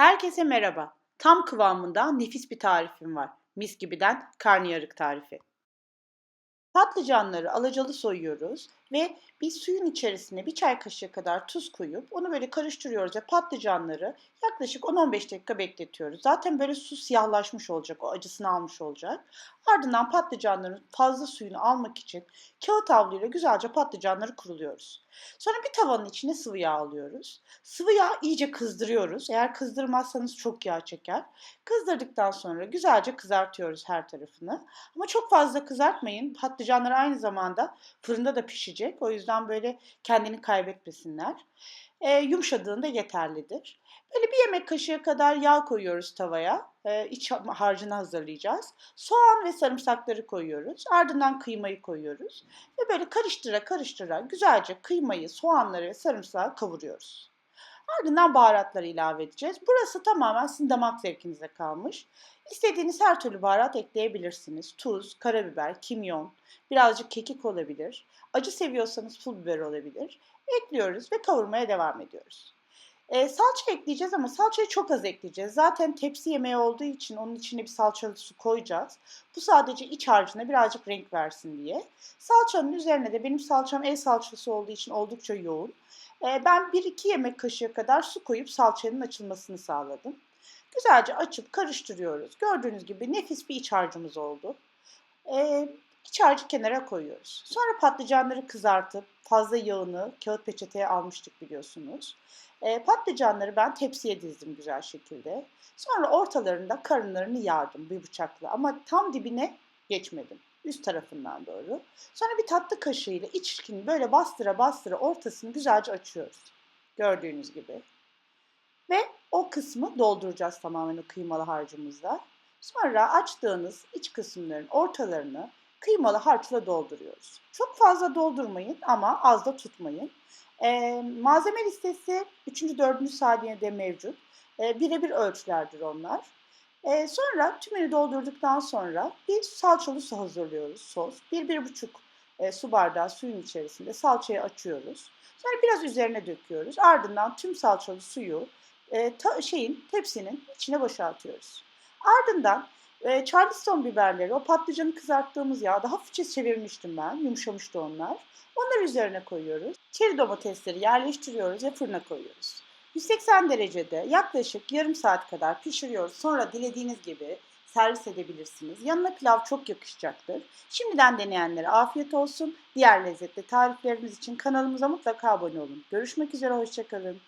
Herkese merhaba. Tam kıvamında nefis bir tarifim var. Mis gibiden karnıyarık tarifi. Patlıcanları alacalı soyuyoruz ve bir suyun içerisine bir çay kaşığı kadar tuz koyup onu böyle karıştırıyoruz ve patlıcanları yaklaşık 10-15 dakika bekletiyoruz. Zaten böyle su siyahlaşmış olacak, o acısını almış olacak. Ardından patlıcanların fazla suyunu almak için kağıt havluyla güzelce patlıcanları kuruluyoruz. Sonra bir tavanın içine sıvı yağ alıyoruz. Sıvı yağ iyice kızdırıyoruz. Eğer kızdırmazsanız çok yağ çeker. Kızdırdıktan sonra güzelce kızartıyoruz her tarafını. Ama çok fazla kızartmayın. Patlıcanlar aynı zamanda fırında da pişecek. O yüzden böyle kendini kaybetmesinler. E, yumuşadığında yeterlidir. Böyle bir yemek kaşığı kadar yağ koyuyoruz tavaya. E, iç harcını hazırlayacağız. Soğan ve sarımsakları koyuyoruz. Ardından kıymayı koyuyoruz. Ve böyle karıştıra karıştıra güzelce kıymayı, soğanları ve sarımsağı kavuruyoruz. Ardından baharatları ilave edeceğiz. Burası tamamen sizin damak zevkinize kalmış. İstediğiniz her türlü baharat ekleyebilirsiniz. Tuz, karabiber, kimyon, birazcık kekik olabilir. Acı seviyorsanız pul biber olabilir. Ekliyoruz ve kavurmaya devam ediyoruz. E, salça ekleyeceğiz ama salçayı çok az ekleyeceğiz. Zaten tepsi yemeği olduğu için onun içine bir salçalı su koyacağız. Bu sadece iç harcına birazcık renk versin diye. Salçanın üzerine de benim salçam el salçası olduğu için oldukça yoğun. E, ben 1-2 yemek kaşığı kadar su koyup salçanın açılmasını sağladım. Güzelce açıp karıştırıyoruz. Gördüğünüz gibi nefis bir iç harcımız oldu. E, iç harcı kenara koyuyoruz. Sonra patlıcanları kızartıp fazla yağını kağıt peçeteye almıştık biliyorsunuz. E, patlıcanları ben tepsiye dizdim güzel şekilde. Sonra ortalarında karınlarını yardım bir bıçakla ama tam dibine geçmedim. Üst tarafından doğru. Sonra bir tatlı kaşığıyla içkini böyle bastıra bastıra ortasını güzelce açıyoruz. Gördüğünüz gibi. Ve o kısmı dolduracağız tamamen o kıymalı harcımızla. Sonra açtığınız iç kısımların ortalarını kıymalı harçla dolduruyoruz. Çok fazla doldurmayın ama az da tutmayın. Ee, malzeme listesi 3. 4. saniyede mevcut. Ee, Birebir ölçülerdir onlar. Ee, sonra tümünü doldurduktan sonra bir salçalı su hazırlıyoruz sos. 1-1,5 e, su bardağı suyun içerisinde salçayı açıyoruz. Sonra biraz üzerine döküyoruz. Ardından tüm salçalı suyu e, ta, şeyin tepsinin içine boşaltıyoruz. Ardından e, Charleston biberleri, o patlıcanı kızarttığımız yağda hafifçe çevirmiştim ben. Yumuşamıştı onlar. Onları üzerine koyuyoruz. Çeri domatesleri yerleştiriyoruz ve fırına koyuyoruz. 180 derecede yaklaşık yarım saat kadar pişiriyoruz. Sonra dilediğiniz gibi servis edebilirsiniz. Yanına pilav çok yakışacaktır. Şimdiden deneyenlere afiyet olsun. Diğer lezzetli tariflerimiz için kanalımıza mutlaka abone olun. Görüşmek üzere, hoşçakalın.